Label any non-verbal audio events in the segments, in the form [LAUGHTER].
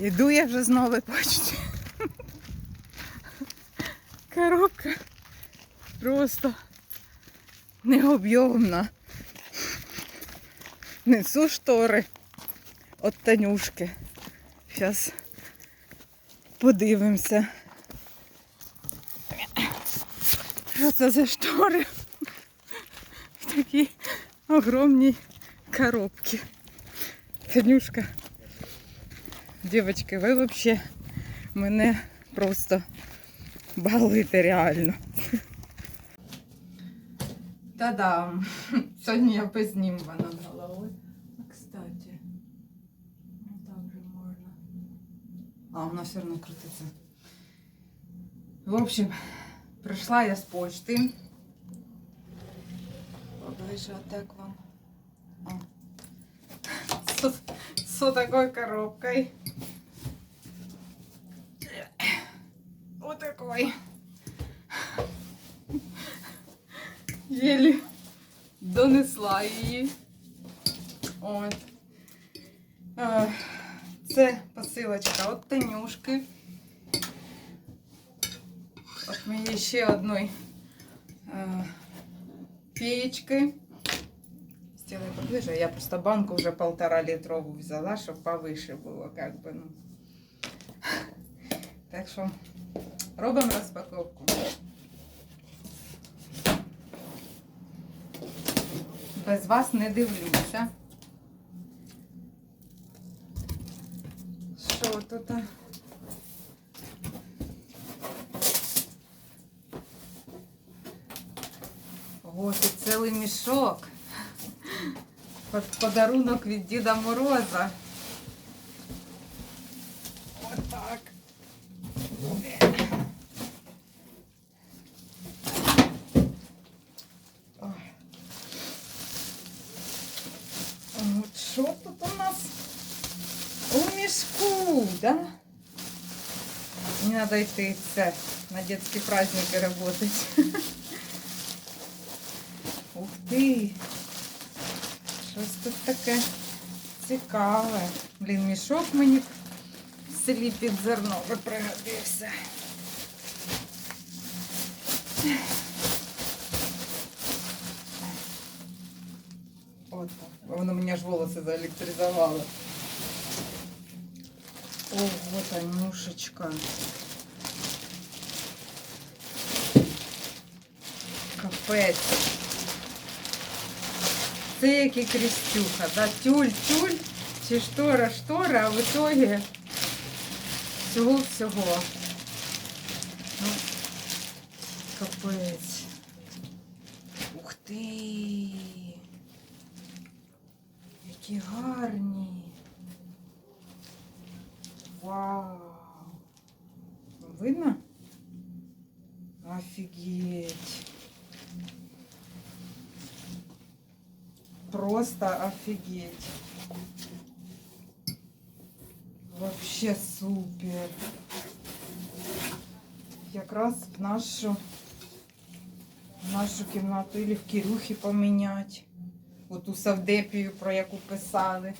Іду я вже з нової почти. Коробка просто необ'ємна. Несу штори від Танюшки. Зараз подивимося. Що це за штори? В такій огромній коробці. Танюшка. Дівчатки, ви взагалі мене просто балите реально. Та-дам! Сьогодні я безнімана над головою. А, кстати, ну так же можна. А, вона все одно крутиться. В общем, прийшла я з почти. Поближе так вам. О. С, с такой коробкой. Вот такой. Еле донесла її. От. Е, Це посилочка від Танюшки. От моєї ще одної е, феєчки. Сделай поближе. Я просто банку вже полтора літрову взяла, щоб повыше було, как бы, ну. Так що робимо розпаковку. Без вас не дивлюся. Що тут? Ось і цілий мішок. Подарунок від Діда Мороза. Отак. Ой. От що тут у нас у мішку, да? Мені треба йти це, на детські праздники работать. [LAUGHS] Ух ти! Щось тут таке цікаве. Блін, мішок мені в селі під зерно пригодився. От. Воно мені аж волоси заелектризувало. Ого, Танюшечка. Капець. Це як і крістюха, да? тюль, тюль, чи штора, штора, а в итогі всього-всього. Ну, капець. Ух ти! Які гарні. Вау! Видно? Офігеть. Просто офигеть. Вообще супер. Якраз в нашу, в нашу кімнату или в Кирюхі поміняти. Оту савдепію, про яку писали.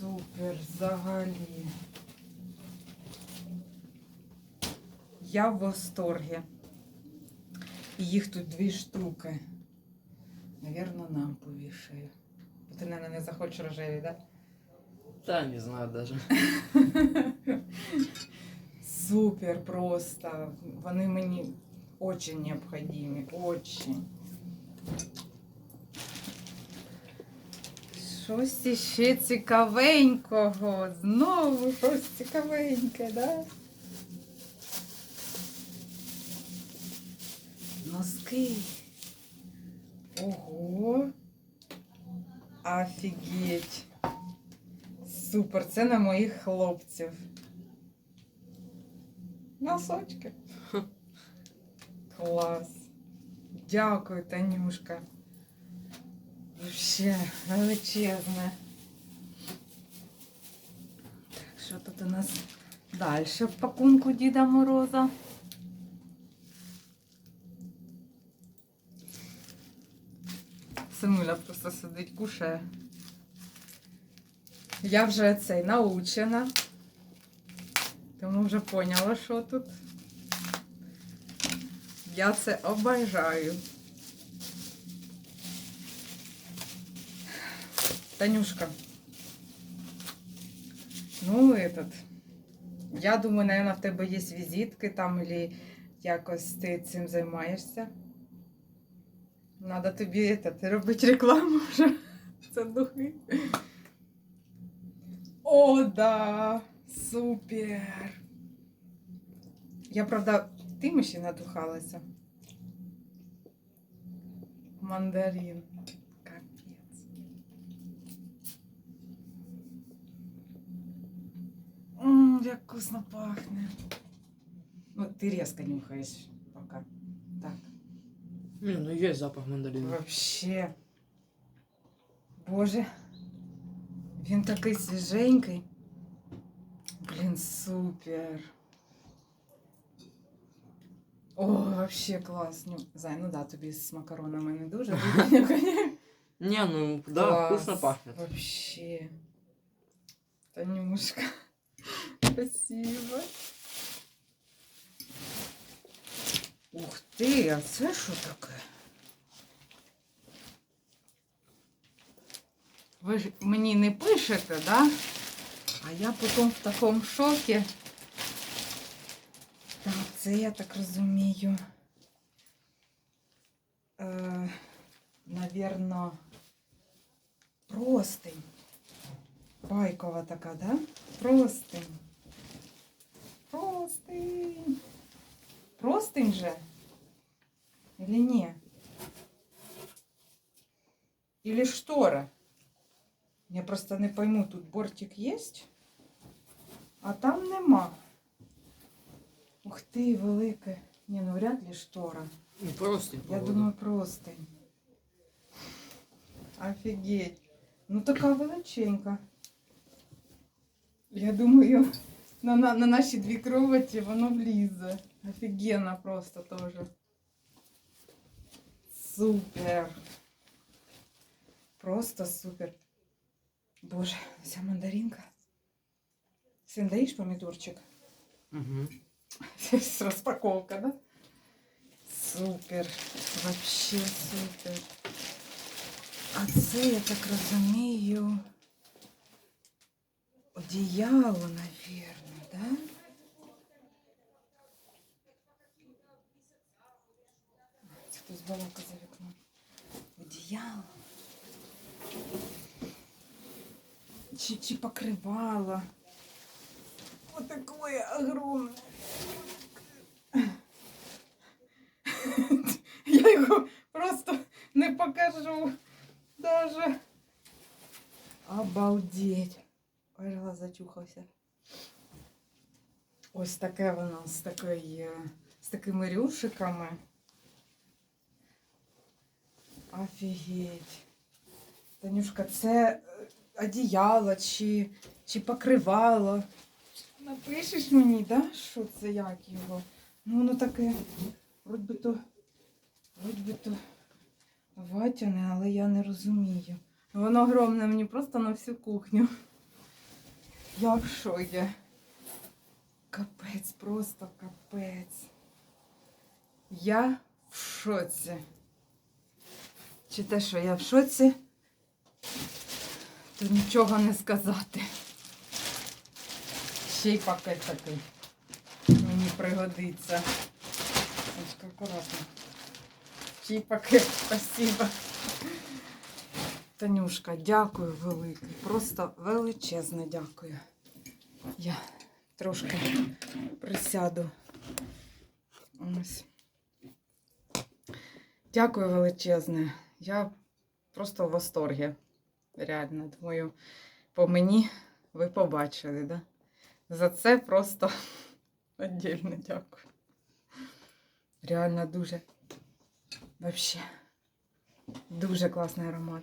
Супер, взагалі. Я в восторгі. І їх тут дві штуки. Наверное, нам повішаю. Бо ти, наверное, не захочеш рожеві, да? Да, не знаю даже. Супер просто. Вони мені очень необхідні. Очень. Щось іще цікавенького. Знову щось цікавеньке, да? Носки. Ого. Офігеть. Супер, це на моїх хлопців. Носочки. [LAUGHS] Клас. Дякую, Танюшка. Вообще величезне. Так, що тут у нас далі в пакунку Діда Мороза? Синуля просто сидить, кушає. Я вже цей научена. Тому вже поняла, що тут. Я це обожаю. Танюшка. Ну, этот. Я думаю, наверное, в тебе є візитки там, або якось ти цим займаєшся. Надо тобі этот, робити рекламу вже. Це [LAUGHS] духи. О, да! Супер! Я, правда, тим ще надухалася. Мандарин. як вкусно пахне. Ну, ти різко нюхаєш поки. Так. Не, ну есть запах мандарина. Вообще. Боже. Він такий свіженький. Блін, супер. О, вообще класно. Зай, ну да, тобі з макаронами не дуже. [LAUGHS] буде. Не, ну да, Класс. вкусно пахнет. Вообще. Танюшка. Спасибо. Ух ти, а це що таке? Ви ж мені не пишете, да? А я потім в такому шокі. Так, це я так розумію. Е, навірно, простень. Байкова така, да? Простень. Простень. Простень же? Или не? Или штора? Я просто не пойму, тут бортик есть, а там нема. Ух ти, велике. Ні, ну вряд ли штора. Ну, Просто. Я думаю, простень. Офігеть. Ну така величенька. Я думаю, на, на, на наші дві кроваті воно влізе. Офігенно просто теж. Супер. Просто супер. Боже, вся мандаринка. Сын, даешь помидорчик? Угу. Здесь распаковка, да? Супер. Вообще супер. А це, я так розумію, одіяло, наверное, да? Це хтось балака за вікном. Одіяло. Чи, чи покривало. Вот такое огромное. Я його просто не покажу даже. Обалдеть. Ой, глаз зачухався. Ось таке воно з такої, з такими рюшиками. Офігеть. Танюшка, це е, одіяло чи, чи покривало. Напишеш мені, да? Що це як його? Ну воно таке, вроді би то, вроді би то ватяне, але я не розумію. Воно огромне мені просто на всю кухню. Я в шокі. Капець, просто капець. Я в шоці. Чи те, що я в шоці, то нічого не сказати. Ще й пакет такий. Мені пригодиться. Ще й пакет, спасибо. Танюшка, дякую велике. Просто величезне дякую. Я трошки присяду. Ось. Дякую величезне. Я просто в восторгі. Реально, думаю, по мені ви побачили, да? За це просто [LAUGHS] віддільно дякую. Реально дуже. Вообще. Дуже класний аромат.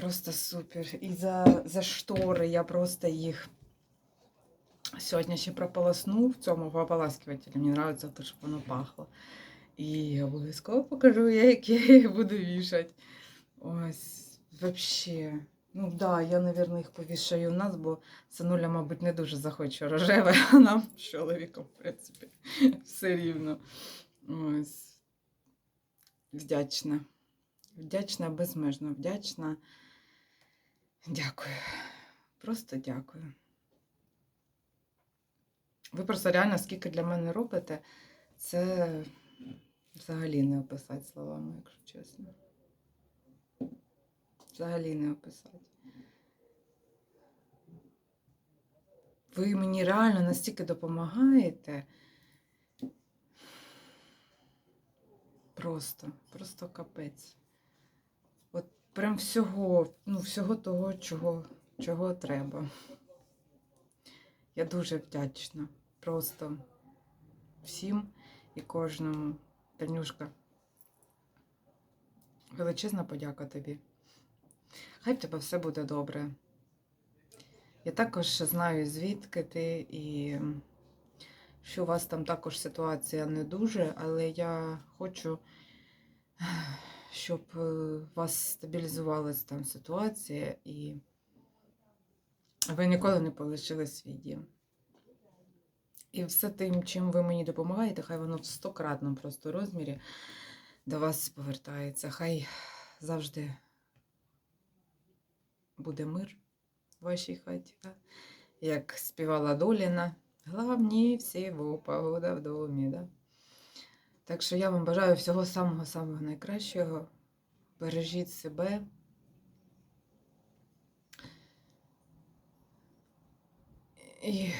Просто супер. І за, за штори я просто їх сьогодні ще прополосну в цьому ополаскивателі. Мені подобається те, щоб воно пахло. І обов'язково покажу я, як [LAUGHS] я їх буду вішати. Ось, вообще. Ну да, я, мабуть, їх повішаю у нас, бо синуля, мабуть, не дуже захоче рожеве, а [LAUGHS] нам з чоловіком, в принципі, [LAUGHS] все рівно. Ось. Вдячна. Вдячна, безмежно вдячна. Дякую. Просто дякую. Ви просто реально скільки для мене робите, це взагалі не описати словами, якщо чесно. Взагалі не описати. Ви мені реально настільки допомагаєте. Просто, просто капець. Прям всього, ну, всього того, чого, чого треба. Я дуже вдячна. Просто всім і кожному. Танюшка. Величезна подяка тобі. Хай в тебе все буде добре. Я також знаю, звідки ти і що у вас там також ситуація не дуже, але я хочу, щоб е, вас стабілізувалась там ситуація і ви ніколи не полишили свій дім. І все тим, чим ви мені допомагаєте, хай воно в стократному просто розмірі до вас повертається. Хай завжди буде мир в вашій хаті. Да? Як співала Доліна. Главні всього погода в домі. Да? Так що я вам бажаю всього самого-самого найкращого. Бережіть себе. І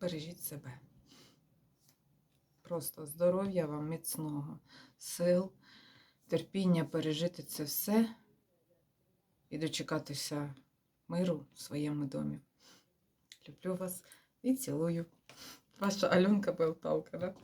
бережіть себе. Просто здоров'я вам міцного, сил, терпіння пережити це все і дочекатися миру в своєму домі. Люблю вас і цілую. Ваша Альонка Белталка, да?